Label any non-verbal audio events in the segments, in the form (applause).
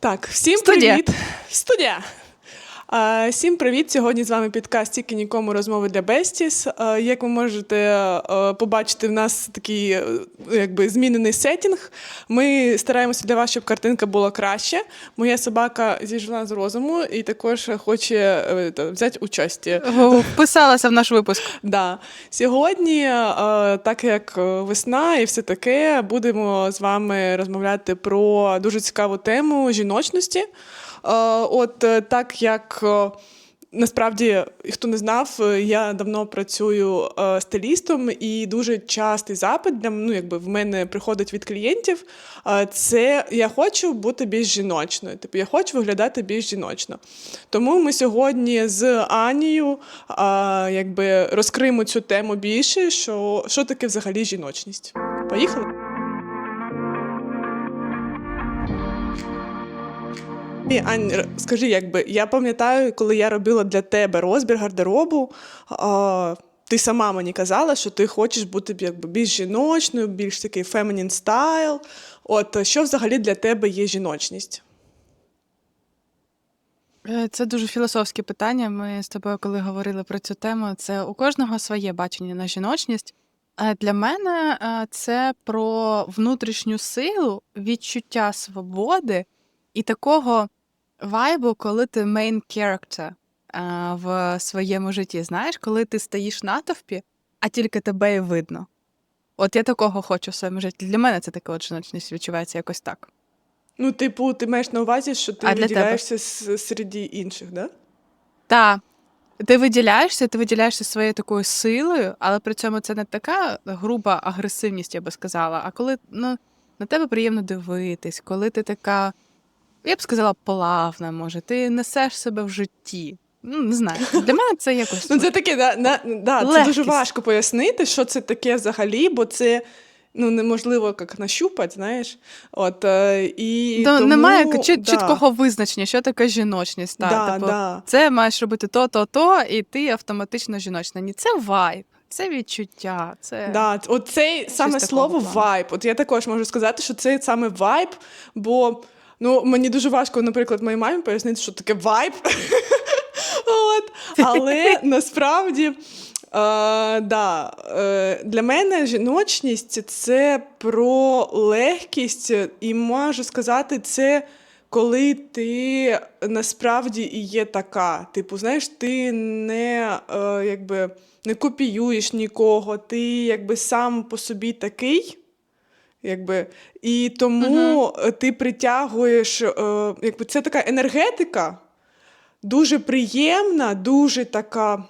Так, всім Студія. привіт. Студія. Всім привіт! Сьогодні з вами підкаст «Тільки нікому розмови для Бестіс. Як ви можете побачити, в нас такий е, якби змінений сетінг. Ми стараємося для вас, щоб картинка була краще. Моя собака зійшла з розуму і також хоче е, взяти участь. Вписалася в наш випуск. Да. Сьогодні, е, так як весна і все таке, будемо з вами розмовляти про дуже цікаву тему жіночності. Е, От е, так як. е, Насправді, хто не знав, я давно працюю стилістом, і дуже частий запит для ну, якби в мене приходить від клієнтів. Це я хочу бути більш жіночною. Типу, я хочу виглядати більш жіночно. Тому ми сьогодні з Анією якби розкриємо цю тему більше, що, що таке взагалі жіночність. Поїхали? І, Ань, скажи, якби я пам'ятаю, коли я робила для тебе розбір гардеробу, а, ти сама мені казала, що ти хочеш бути якби, більш жіночною, більш такий feminine стайл. От що взагалі для тебе є жіночність? Е, Це дуже філософське питання. Ми з тобою, коли говорили про цю тему, це у кожного своє бачення на жіночність. Для мене е, це про внутрішню силу, відчуття свободи і такого вайбу, коли ти main character е, в своєму житті. Знаєш, коли ти стоїш на товпі, а тільки тебе і видно. От я такого хочу в своєму житті. Для мене це така от відчувається якось так. Ну, типу, ти маєш на увазі, що ти А для виділяєшся с- серед інших, да? Та ти виділяєшся, ти виділяєшся своєю такою силою, але при цьому це не така груба агресивність, я би сказала. А коли ну, на тебе приємно дивитись, коли ти така, я б сказала, плавна, може, ти несеш себе в житті. Ну, не знаю. Для мене це якось. Ну, це таке, да, на, да, це дуже Легкість. важко пояснити, що це таке взагалі, бо це ну, неможливо як нащупати, знаєш. От, е, і То тому, немає чіт- да, чіткого визначення, що таке жіночність. Та, Да, типу, да. Це маєш робити то, то, то, і ти автоматично жіночна. Ні, це вайб, це відчуття. Це... Да, от саме такого слово плану. вайб. От я також можу сказати, що це саме вайб, бо ну, мені дуже важко, наприклад, моїй мамі пояснити, що таке вайб. (laughs) От. Але насправді. Е, да, е, для мене жіночність це про легкість, і можу сказати, це коли ти насправді і є така. Типу, знаєш, ти не, е, якби, не копіюєш нікого, ти якби сам по собі такий. Якби, і тому е, ти притягуєш, е, якби це така енергетика, дуже приємна, дуже така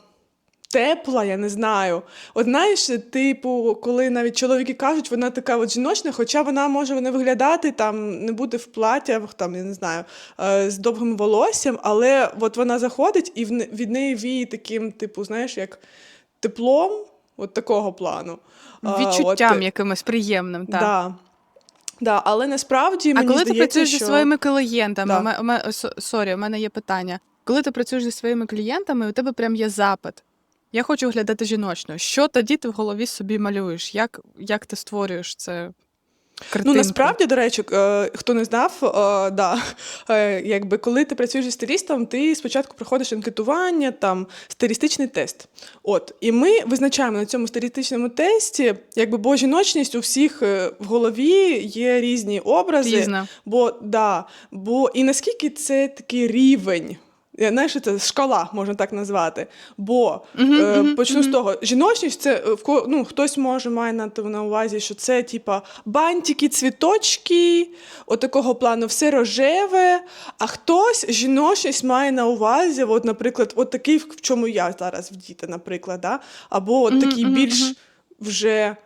тепла, я не знаю. От знаєш, типу, коли навіть чоловіки кажуть, вона така от жіночна, хоча вона може не виглядати, там, не бути в платтях, там, я не знаю, е, з довгим волоссям, але от вона заходить і від неї віє таким, типу, знаєш, як теплом, от такого плану. Відчуттям от, якимось приємним. Так. Да. Да, але насправді А коли коли ти працюєш що... зі своїми клієнтами, Да. ме- сорі, у мене є питання. Коли ти працюєш зі своїми клієнтами, у тебе прям є запит. Я хочу виглядати жіночно. Що тоді ти в голові собі малюєш? Як, як ти створюєш це? Картинку? Ну насправді, до речі, е, хто не знав, е, да, е, якби коли ти працюєш зі стилістом, ти спочатку проходиш анкетування, там стилістичний тест. От, і ми визначаємо на цьому стилістичному тесті, якби бо жіночність у всіх в голові є різні образи. Пізно. Бо да, бо і наскільки це такий рівень. Знаєш, це шкала, можна так назвати. Бо Мгм, е, мгм, почну з того, жіночність це е, в ну, хтось може має на, на увазі, що це типа бантики, цвіточки, отакого плану, все рожеве. А хтось жіночність має на увазі, от, наприклад, от такий, в чому я зараз вдіта, наприклад, да? або от такий мгм, більш мгм. вже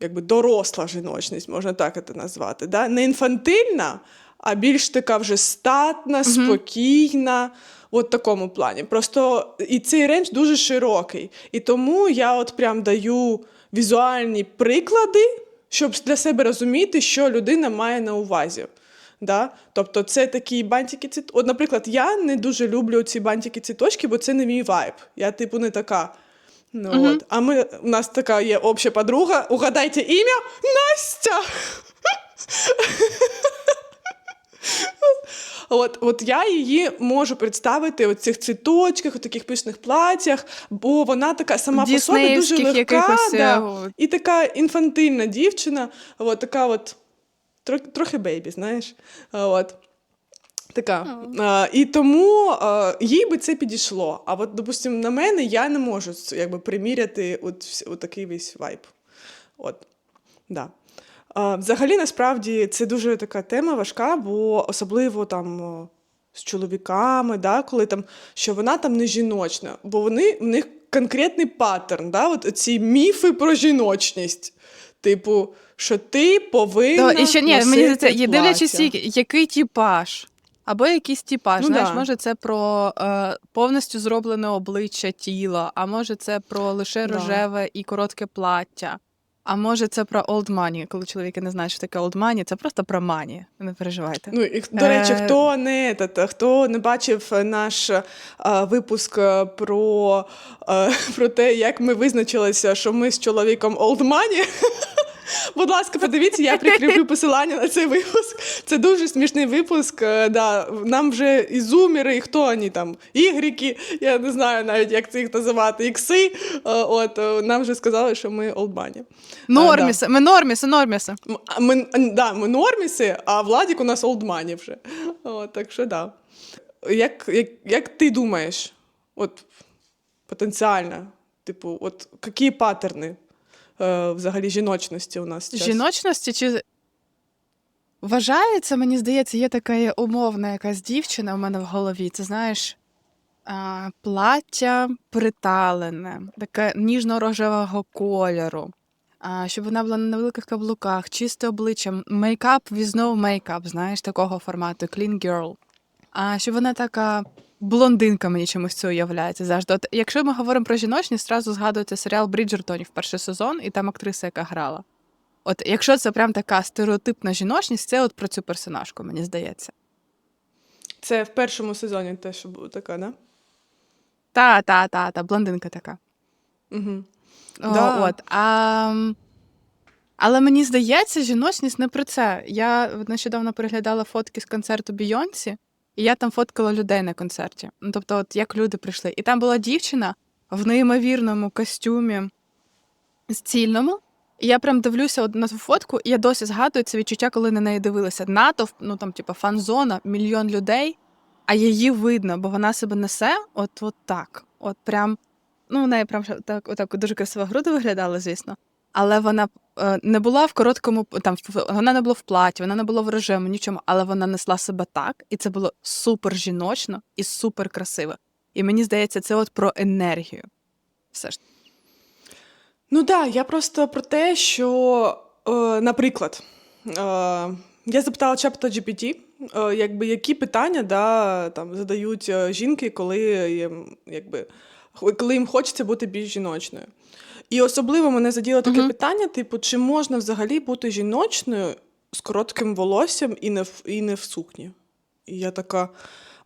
якби доросла жіночність, можна так це назвати. Да? Не інфантильна, а більш така вже статна, спокійна. От такому плані. Просто і цей рейндж дуже широкий. І тому я от прям даю візуальні приклади, щоб для себе розуміти, що людина має на увазі. Да? Тобто це такі бантики цвіт. От, наприклад, я не дуже люблю ці бантики цвіточки, бо це не мій вайб. Я, типу, не така. Ну, Мгм. от. А ми, у нас така є обща подруга. Угадайте ім'я Настя. (laughs) От, от я її можу представити у цих цвіточках, у таких пишних платтях, бо вона така сама по собі дуже легка якихось, да, е, і така інфантильна дівчина, от, така от трохи, трохи бейбі, знаєш. От. Така. А, і тому а, їй би це підійшло. А от, допустимо, на мене я не можу якби, приміряти от, от такий весь вайб. От. Да. Взагалі, насправді, це дуже така тема важка, бо особливо там з чоловіками, да, коли там, що вона там не жіночна, бо вони, в них конкретний паттерн, да, от ці міфи про жіночність. Типу, що ти повинна. То, і ще ні, мені носити здається, є дивлячись, який типаж. Або якийсь типаж. Ну Знаєш, да. може, це про е, повністю зроблене обличчя тіла, а може, це про лише Да. рожеве і коротке плаття. А може, це про old money, коли чоловіки не знають, що таке old money, це просто про мані. Не переживайте. Ну і до речі, Е, хто не та, хто не бачив е, наш а, випуск е, про, а, (laughs) про те, як ми визначилися, що ми з чоловіком old money, (laughs) Будь ласка, подивіться, я прикріплю посилання на цей випуск. Це дуже смішний випуск. е, Да. Нам вже і зумери, і хто вони там, ігріки, я не знаю навіть, як це їх називати, ікси. е, От, е, нам вже сказали, що ми money. Норміси, ми норміси, норміси. Ми, да, ми норміси, а Владік у нас олдмані вже. От, так що да. Як, як, як ти думаєш, от потенціально, типу, от які паттерни взагалі жіночності у нас? Жіночності чи. Вважається, мені здається, є така умовна якась дівчина у мене в голові. Це знаєш, плаття приталене, таке ніжно-рожевого кольору. Щоб вона була на невеликих каблуках, чисте обличчя, мейкап, візнов мейкап, знаєш, такого формату, clean girl. А щоб вона така блондинка, мені чомусь це уявляється завжди. От, якщо ми говоримо про жіночність, зразу згадується серіал Бріджертонів перший сезон, і там актриса, яка грала. От якщо це прям така стереотипна жіночність, це от про цю персонажку, мені здається. Це в першому сезоні теж що було така, да? Та, та, та, та, блондинка така. Угу. О, Да. от, а, але мені здається, жіночність не про це. Я нещодавно переглядала фотки з концерту Бійонсі, і я там фоткала людей на концерті. Ну, тобто, от як люди прийшли. І там була дівчина в неймовірному костюмі стільному. І я прям дивлюся на ту фотку, і я досі згадую це відчуття, коли на неї дивилися. Натовп, ну там, типу, фан-зона, мільйон людей, а її видно, бо вона себе несе от, от так. От прям, ну, у неї прям так, отак дуже красиво груди виглядали, звісно. Але вона е, не була в короткому, там вона не була в платі, вона не була в режимі, нічому, але вона несла себе так, і це було супер жіночно і супер красиво. І мені здається, це от про енергію. Все ж. Ну так, да, я просто про те, що, е, наприклад, е, я запитала чапта GPT, е, якби, які питання да, там, задають е, жінки, коли якби, коли їм хочеться бути більш жіночною. І особливо мене заділо таке Мгм. питання: типу, чи можна взагалі бути жіночною з коротким волоссям і не в, і не в сукні? І я така.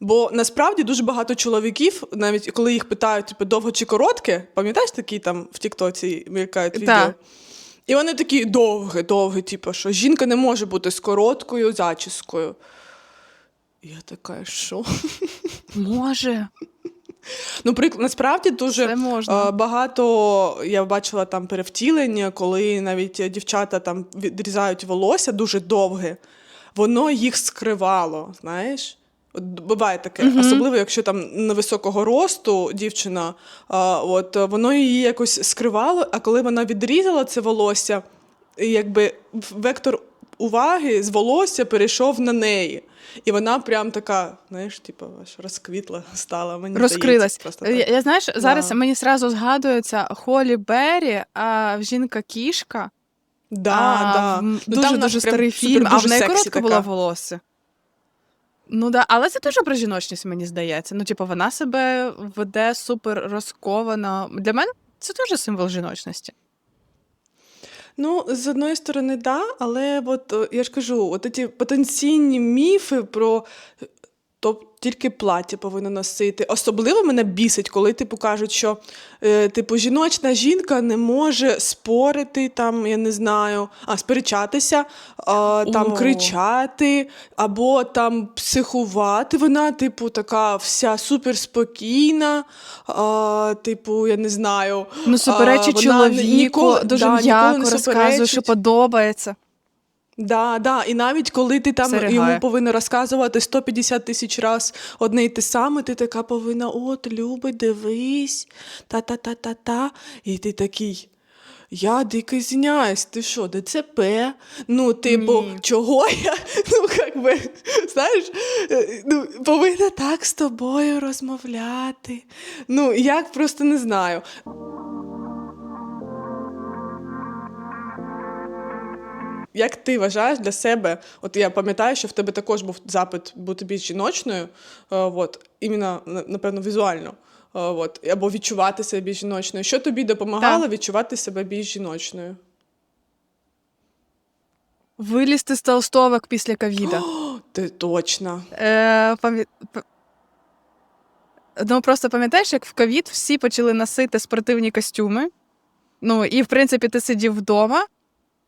Бо насправді дуже багато чоловіків, навіть коли їх питають, типу, довго чи коротке, пам'ятаєш такі там в Тіктоці мількають відео? Так. І вони такі довге, довге, типу, що жінка не може бути з короткою зачіскою. І Я така, що? Може, Ну, прик... насправді дуже можна. Е, Багато я бачила там перевтілення, коли навіть дівчата там відрізають волосся дуже довге, воно їх скривало, знаєш? Буває таке, Мгм. особливо, якщо там невисокого росту дівчина, а, от е, воно її якось скривало, а коли вона відрізала це волосся, якби вектор уваги з волосся перейшов на неї. І вона прям така, знаєш, типу, аж розквітла стала. Мені Розкрилась. просто Я, так. я знаєш, зараз Да. мені зразу згадується Холі Беррі, а жінка кішка. Да, а, да. Ну, Дуже там дуже прям старий супер фільм, а в неї така. було волосся. Ну да, але це дуже про жіночність, мені здається. Ну, типу, вона себе веде супер розковано. Для мене це теж символ жіночності. Ну, з одної сторони, да, але от е, я ж кажу, от ці потенційні міфи про то тільки плаття повинна носити. Особливо мене бісить, коли типу кажуть, що е, типу жіночна жінка не може спорити, там, я не знаю, а сперечатися, а, там О. кричати або там психувати. Вона, типу, така вся суперспокійна, а, типу, я не знаю. Ну, суперечить чоловіку, дуже да, м'яко розказує, що подобається. Да, да. І навіть коли ти там Все ригає. йому повинна розказувати 150 тисяч раз одне й те саме, ти така повинна, от, любить, дивись, та-та-та-та-та. І ти такий. Я дико звиняюсь, ти що, ДЦП? Ну, типу, Ні. чого я? (laughs) Ну, як би, знаєш, ну, повинна так з тобою розмовляти. Ну, як просто не знаю. Як ти вважаєш для себе? От я пам'ятаю, що в тебе також був запит бути більш жіночною, е, от, іменно, напевно, візуально. е, От, або відчувати себе більш жіночною. Що тобі допомагало відчувати себе більш жіночною? Вилізти з толстовок після ковіда. (gasps) Ти точно. Е, пам'ят... Ну, просто пам'ятаєш, як в ковід всі почали носити спортивні костюми. Ну, і в принципі ти сидів вдома,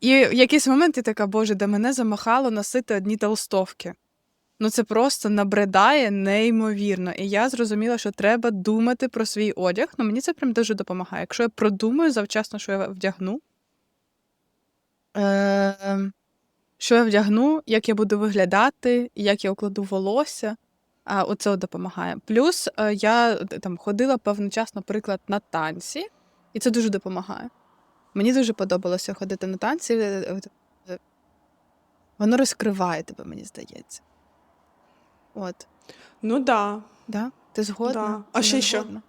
і в якийсь момент ти така, боже, де мене замахало носити одні толстовки. Ну, це просто набридає неймовірно. І я зрозуміла, що треба думати про свій одяг. Ну, мені це прям дуже допомагає. Якщо я продумаю завчасно, що я вдягну, е, що я вдягну, як я буду виглядати, як я укладу волосся. А оце допомагає. Плюс е, я е, там ходила певний час, наприклад, на танці, і це дуже допомагає. Мені дуже подобалося ходити на танці. е, е, Воно розкриває тебе, мені здається. От, Ну так. Да. да? Ти згодна? Да. А Ти ще що? згодна?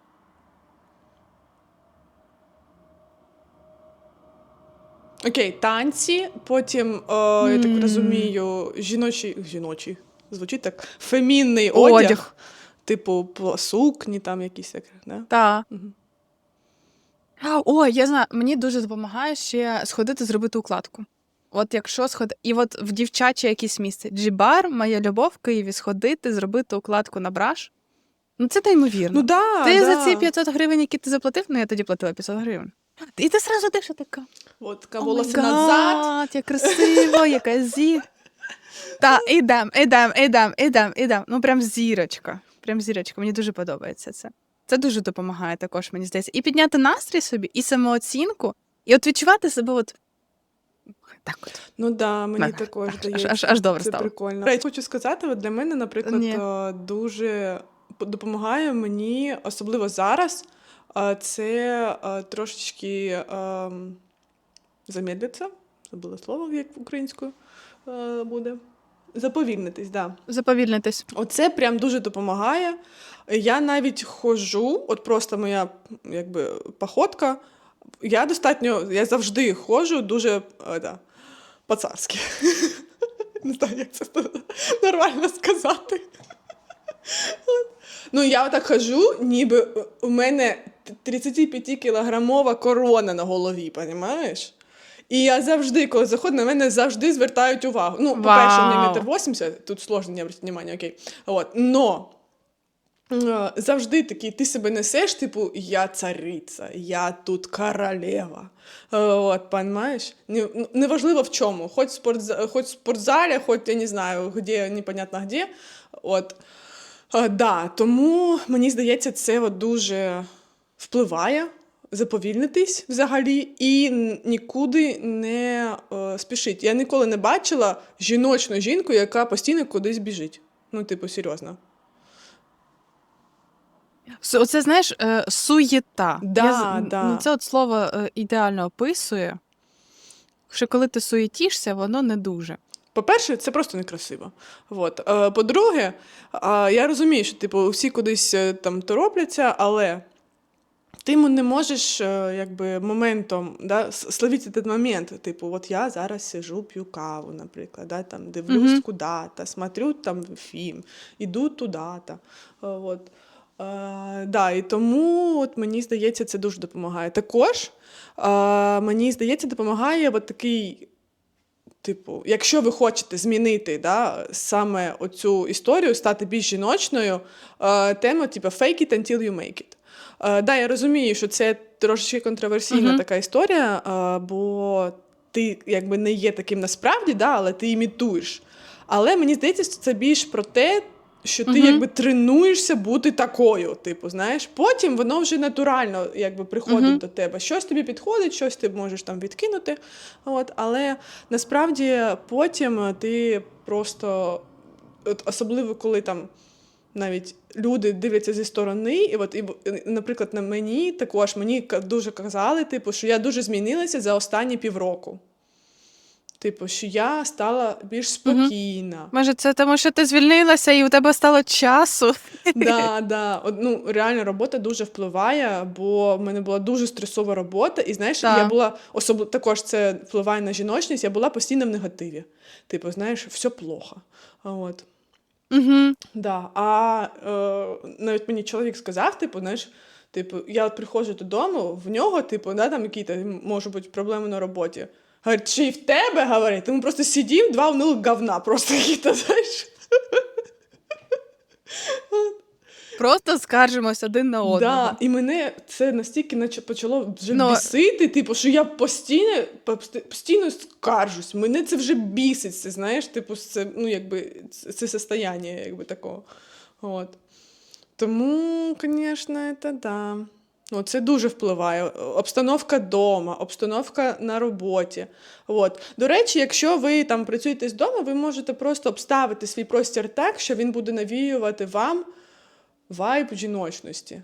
Окей, танці, потім, е, я так розумію, жіночий, жіночий, звучить так, фемінний одяг, Одяг. типу сукні там якісь так, да? Так. Мгм. О, я знаю, мені дуже допомагає ще сходити зробити укладку. От якщо сходити, і от в дівчаче якесь місце. Джібар, моя любов в Києві, сходити, зробити укладку на браш. Ну це неймовірно. Ну да, ти да. за ці 500 гривень, які ти заплатив, ну я тоді платила 500 гривень. І ти йдеш і така. От така «О волоси назад. як красиво, яка зі. Та, ідем, ідем, ідем, ідем, ідем. Ну прям зірочка. Прям зірочка. Мені дуже подобається це. Це дуже допомагає також, мені здається. І підняти настрій собі, і самооцінку, і от відчувати себе от. Так от. Ну да, мені Мене. також Аж- здається. аж- аж добре Це стало. прикольно. Речі, хочу сказати, от для мене, наприклад, Ні. е, дуже допомагає мені, особливо зараз, е, це е, трошечки замедлитися. Забула слово, як українською буде. Заповільнитись, да. Заповільнитись. Оце прям дуже допомагає. Я навіть ходжу, от просто моя якби походка. Я достатньо, я завжди ходжу дуже е, да, по-царськи. (laughs) Не знаю, як це нормально сказати. Ну, я отак хожу, ніби у мене 35-кілограмова корона на голові, понімаєш? І я завжди, коли заходжу, на мене завжди звертають увагу. Ну, по-перше, Вау. метр 80, тут сложно не обратити увагу, окей. От. Но е, завжди такий, ти себе несеш, типу, я цариця, я тут королева. Е, От, понимаєш? Не- ну, Неважливо в чому, хоч в, спортза- хоч в спортзалі, хоч я не знаю, де, непонятно де. От. Е, Да, тому мені здається, це от дуже впливає заповільнитись взагалі і нікуди не е, спішить. Я ніколи не бачила жіночну жінку, яка постійно кудись біжить. Ну, типу, серйозно. Оце, знаєш, е, суєта. Да, Я да. Ну, це от слово е, ідеально описує, що коли ти суєтішся, воно не дуже. По-перше, це просто некрасиво. От. Е, по-друге, я розумію, що типу, всі кудись е, там торопляться, але ти м- не можеш е, якби, моментом да, словити цей момент. Типу, от я зараз сижу, п'ю каву, наприклад, да, там, дивлюсь Мгм. куди-то, смотрю там фільм, іду туди-то. Е, От. Е, да, і тому от, мені здається, це дуже допомагає. Також е, мені здається, допомагає от такий Типу, якщо ви хочете змінити да, саме оцю історію, стати більш жіночною, е, тема, типу, fake it until you make it. Е, да, я розумію, що це трошечки контроверсійна Мгм. така історія, е, бо ти якби не є таким насправді, да, але ти імітуєш. Але мені здається, що це більш про те, що ти Мгм. якби тренуєшся бути такою. Типу, знаєш, потім воно вже натурально якби приходить Мгм. до тебе. Щось тобі підходить, щось ти можеш там відкинути. От, але насправді потім ти просто, от, особливо коли там. Навіть люди дивляться зі сторони, і от, і, наприклад, на мені також мені дуже казали, типу, що я дуже змінилася за останні півроку. Типу, що я стала більш спокійна. Може, це тому, що ти звільнилася і у тебе стало часу. (laughs) Да, да. От, ну, реально робота дуже впливає, бо в мене була дуже стресова робота, і знаєш, Так. я була особливо також це впливає на жіночність, я була постійно в негативі. Типу, знаєш, все плохо. От. Угу. Да. А е, навіть мені чоловік сказав, типу, знаєш, типу, я от приходжу додому, в нього, типу, да, там якісь можуть бути проблеми на роботі. Говорить, чи в тебе, говорить, ми просто сидім, два унилих говна, просто (laughs) якісь, знаєш. Просто скаржимось один на одного. Да, і мене це настільки наче почало вже Ну, бісити, типу, що я постійно, постійно скаржусь. Мене це вже бісить, це, знаєш, типу, це, ну, якби, це состояння, якби такого. От. Тому, звісно, це да. Ну, це дуже впливає. Обстановка вдома, обстановка на роботі. От. До речі, якщо ви там працюєте з дому, ви можете просто обставити свій простір так, що він буде навіювати вам вайб жіночності.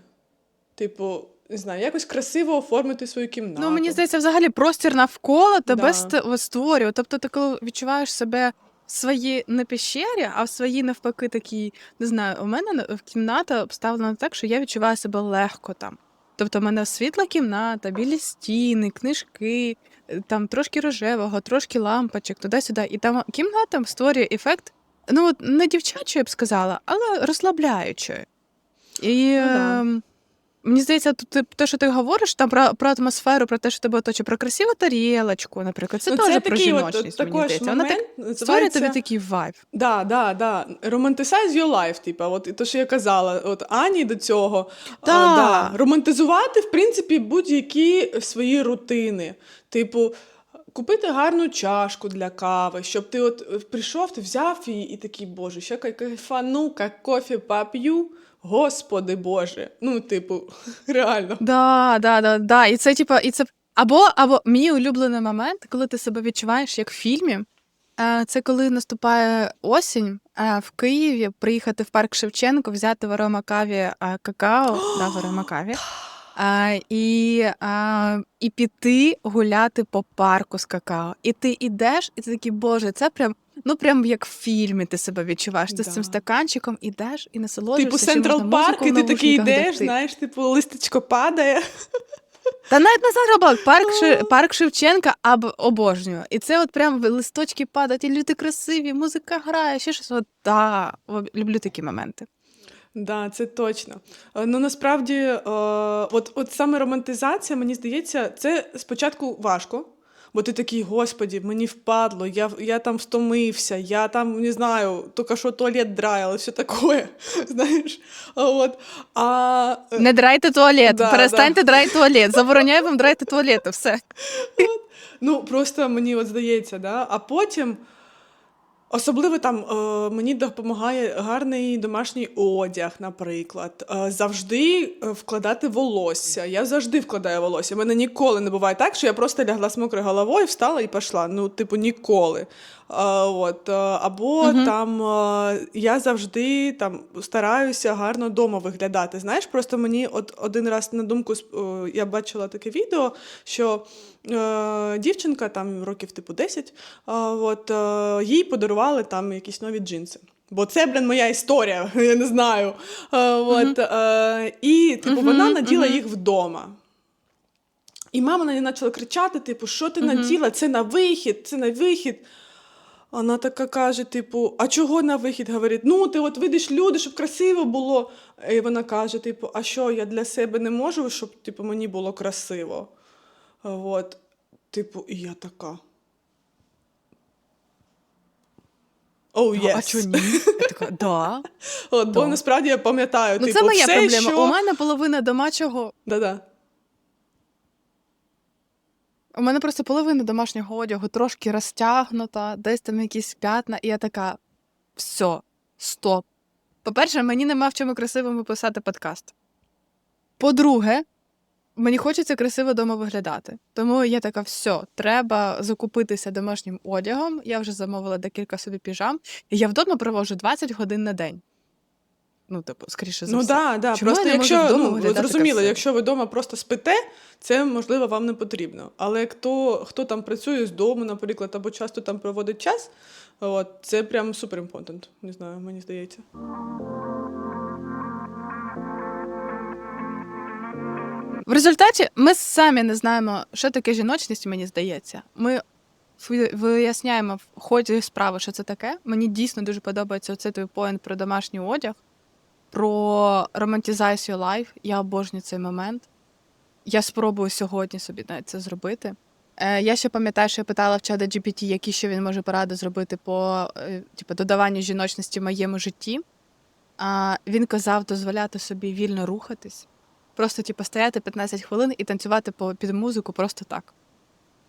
Типу, не знаю, якось красиво оформити свою кімнату. Ну, мені здається, взагалі простір навколо тебе Да. створює. Тобто, ти коли відчуваєш себе в своїй не пещері, а в своїй навпаки такій, не знаю, у мене кімната обставлена так, що я відчуваю себе легко там. Тобто, в мене світла кімната, білі стіни, книжки, е, там трошки рожевого, трошки лампочок, туди-сюди. І там кімната створює ефект, ну, от не дівчачої, я б сказала, але розслабляючої. І Ну да. ем, мені здається, тут те, що ти говориш там про, про атмосферу, про те, що тебе оточує, про красиву тарілочку, наприклад, це Ну, теж про такий от, жіночність, мені здається. Вона так момент, створює тобі такий вайб. Да, да, да. Romanticize your life, типа, от і то, що я казала, от Ані до цього. Да. А, да. Романтизувати, в принципі, будь-які свої рутини. Типу, купити гарну чашку для кави, щоб ти от е, прийшов, ти взяв її і такий, боже, ще кайфану, як кофе поп'ю. Господи Боже. Ну, типу, (laughs) реально. Да, да, да, да. І це, типу, і це або, або мій улюблений момент, коли ти себе відчуваєш як в фільмі. е, Це коли наступає осінь е, в Києві, приїхати в парк Шевченко, взяти в аромакаві е, какао, (gasps) да, в аромакаві, і, і піти гуляти по парку з какао. І ти йдеш, і ти такий, боже, це прям. Ну, прям як в фільмі ти себе відчуваєш. Ти з цим стаканчиком ідеш і насолоджуєшся. Типу Централ Парк, і ти такий йдеш, знаєш, типу, листочко падає. Та навіть не Централ парк, Ши- парк Шевченка аб обожнюю. І це от прям листочки падають, і люди красиві, музика грає, ще щось. От, да, люблю такі моменти. Да, це точно. Е, Ну насправді, е, от, от саме романтизація, мені здається, це спочатку важко. Бо ти такий, господі, мені впадло, я, я там втомився, я там не знаю, тільки що туалет драїла, все таке. (laughs) Знаєш? От. А, е, Не драйте туалет, Да, перестаньте драти туалет. Забороняю вам драти туалети, все. Ну, просто мені от здається, да? а потім. Особливо там е, мені допомагає гарний домашній одяг, наприклад. Е, завжди е, вкладати волосся. Я завжди вкладаю волосся. У мене ніколи не буває так, що я просто лягла з мокрою головою, встала і пішла. Ну, типу, ніколи. Е, от, е, або Мгм. там е, я завжди там стараюся гарно вдома виглядати. Знаєш, просто мені от один раз на думку е, я бачила таке відео, що дівчинка там років типу 10, е, от, е, їй подарували там якісь нові джинси. Бо це, блін, моя історія, (laughs) я не знаю. Е, от, е, і типу, вона наділа їх вдома. І мама на неї почала кричати: типу, що ти наділа? Це на вихід, це на вихід. Вона така каже: типу, а чого на вихід? Говорить, ну ти от видиш люди, щоб красиво було. І вона каже: типу, а що, я для себе не можу, щоб типу, мені було красиво. От. Типу, і я така. Oh, «Ну, yes. А чого ні? Я така, (laughs) да. От, бо насправді я пам'ятаю, Ну, типу, це моя все, проблема. що... У мене половина домашнього. Да-да. У мене просто половина домашнього одягу трошки розтягнута, десь там якісь п'ятна, і я така: все, стоп. По-перше, мені нема в чому красивому писати подкаст. По-друге, мені хочеться красиво вдома виглядати. Тому я така: все, треба закупитися домашнім одягом. Я вже замовила декілька собі піжам, і я вдома проводжу 20 годин на день. Ну, типу, скоріше за Ну все. да, да. Чому Просто я не можу якщо вдома ну, зрозуміло, якщо ви вдома просто спите, це можливо вам не потрібно. Але хто, хто там працює з дому, наприклад, або часто там проводить час, от, це прям супер імпортант. Не знаю, мені здається. В результаті ми самі не знаємо, що таке жіночність, мені здається. Ми виясняємо в ході справи, що це таке. Мені дійсно дуже подобається оцей твій поінт про домашній одяг, про романтизацію лайф. Я обожнюю цей момент. Я спробую сьогодні собі навіть це зробити. Е, я ще пам'ятаю, що я питала в чата GPT, які ще він може поради зробити по е, типу, додаванню жіночності в моєму житті. А, він казав дозволяти собі вільно рухатись, просто типу, стояти 15 хвилин і танцювати по, під музику просто так.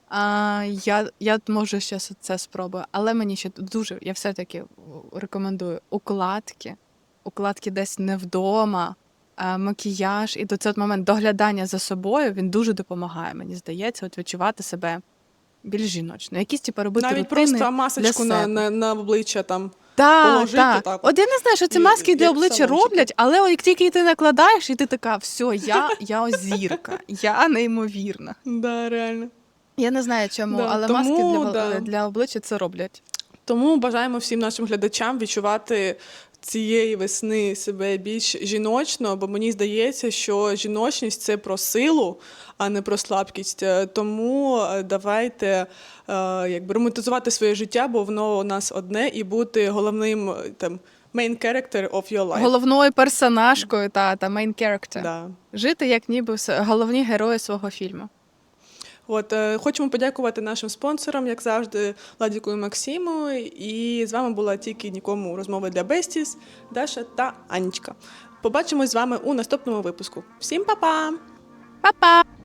А, я, я можу ще це спробую, але мені ще дуже, я все-таки рекомендую укладки, укладки десь не вдома, а, макіяж, і до цей момент доглядання за собою він дуже допомагає, мені здається, от відчувати себе більш жіночно. Якісь типу, робити Навіть рутини просто масочку на, себе. на, на обличчя там. Так, положити так. так От я не знаю, що ці і- маски для як обличчя салончики. роблять, але от як тільки ти накладаєш, і ти така, все, я, (laughs) я зірка, я неймовірна. Да, реально. Я не знаю чому, Да, але тому, маски для, да. для обличчя це роблять. Тому бажаємо всім нашим глядачам відчувати цієї весни себе більш жіночно, бо мені здається, що жіночність це про силу, а не про слабкість. Е, Тому е, давайте е, якби романтизувати своє життя, бо воно у нас одне, і бути головним там main character of your life. Головною персонажкою та, та main character. Да. Жити як ніби головні герої свого фільму. От е, хочемо подякувати нашим спонсорам, як завжди, Владіку і Максиму. І з вами була тільки нікому розмови для Бестіс, Даша та Анічка. Побачимось з вами у наступному випуску. Всім па-па! Па-па!